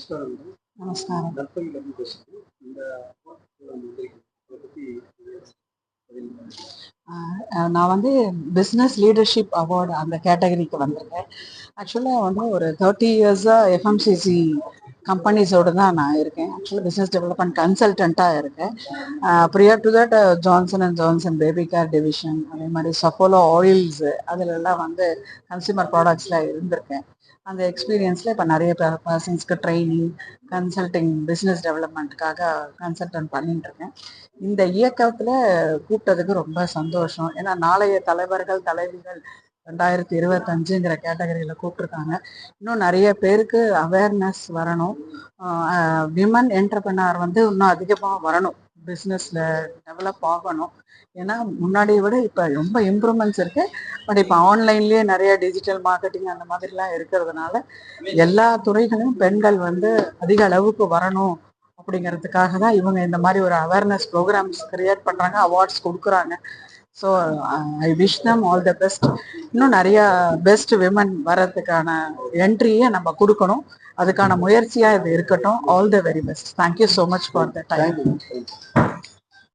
நமஸ்காரம். நமஸ்காரம் இந்த பண்ணுங்க. ஆஹ் நான் வந்து பிஸ்னஸ் லீடர்ஷிப் அவார்டு அந்த கேட்டகரிக்கு வந்திருக்கேன் ஆக்சுவலாக வந்து ஒரு தேர்ட்டி இயர்ஸாக எஃப்எம்சிசி கம்பெனிஸோடு தான் நான் இருக்கேன். ஆக்சுவலாக பிஸ்னஸ் டெவலப்மெண்ட் கன்சல்டண்ட்டாக இருக்கேன். Prior to that Johnson and Johnson baby care division அதே மாதிரி சஃபோலோ ஆயில்ஸு அதிலெல்லாம் வந்து கன்சியூமர் ப்ராடக்ட்ஸில் இருந்திருக்கேன். அந்த எக்ஸ்பீரியன்ஸில் இப்போ நிறைய பர்சன்ஸ்க்கு ட்ரைனிங் கன்சல்டிங் பிஸ்னஸ் டெவலப்மெண்ட்டுக்காக கன்சல்டன்ட் பண்ணிட்டு இருக்கேன் இந்த இயக்கத்தில் கூப்பிட்டதுக்கு ரொம்ப சந்தோஷம். ஏன்னா நாளைய தலைவர்கள் தலைவிகள் ரெண்டாயிரத்தி இருபத்தஞ்சுங்கிற கேட்டகரியில் கூப்பிட்ருக்காங்க இன்னும் நிறைய பேருக்கு அவேர்னஸ் வரணும். விமன் என்டர்பிரனர் வந்து இன்னும் அதிகமாக வரணும். பிஸ்னஸில் டெவலப் ஆகணும். ஏன்னா முன்னாடியை விட இப்போ ரொம்ப இம்ப்ரூவ்மெண்ட்ஸ் இருக்கு. பட் இப்போ ஆன்லைன்லேயே நிறைய டிஜிட்டல் மார்க்கெட்டிங் அந்த மாதிரிலாம் இருக்கிறதுனால எல்லா துறைகளும் பெண்கள் வந்து அதிக அளவுக்கு வரணும் அப்படிங்கிறதுக்காக தான் இவங்க இந்த மாதிரி ஒரு அவேர்னஸ் ப்ரோக்ராம்ஸ் கிரியேட் பண்ணுறாங்க அவார்ட்ஸ் கொடுக்குறாங்க. So I wish them all the best இன்னும் நிறைய பெஸ்ட் விமன் வர்றதுக்கான என்ட்ரியை நம்ம கொடுக்கணும். அதுக்கான முயற்சியாக இது இருக்கட்டும். All the very best thank you so much for the time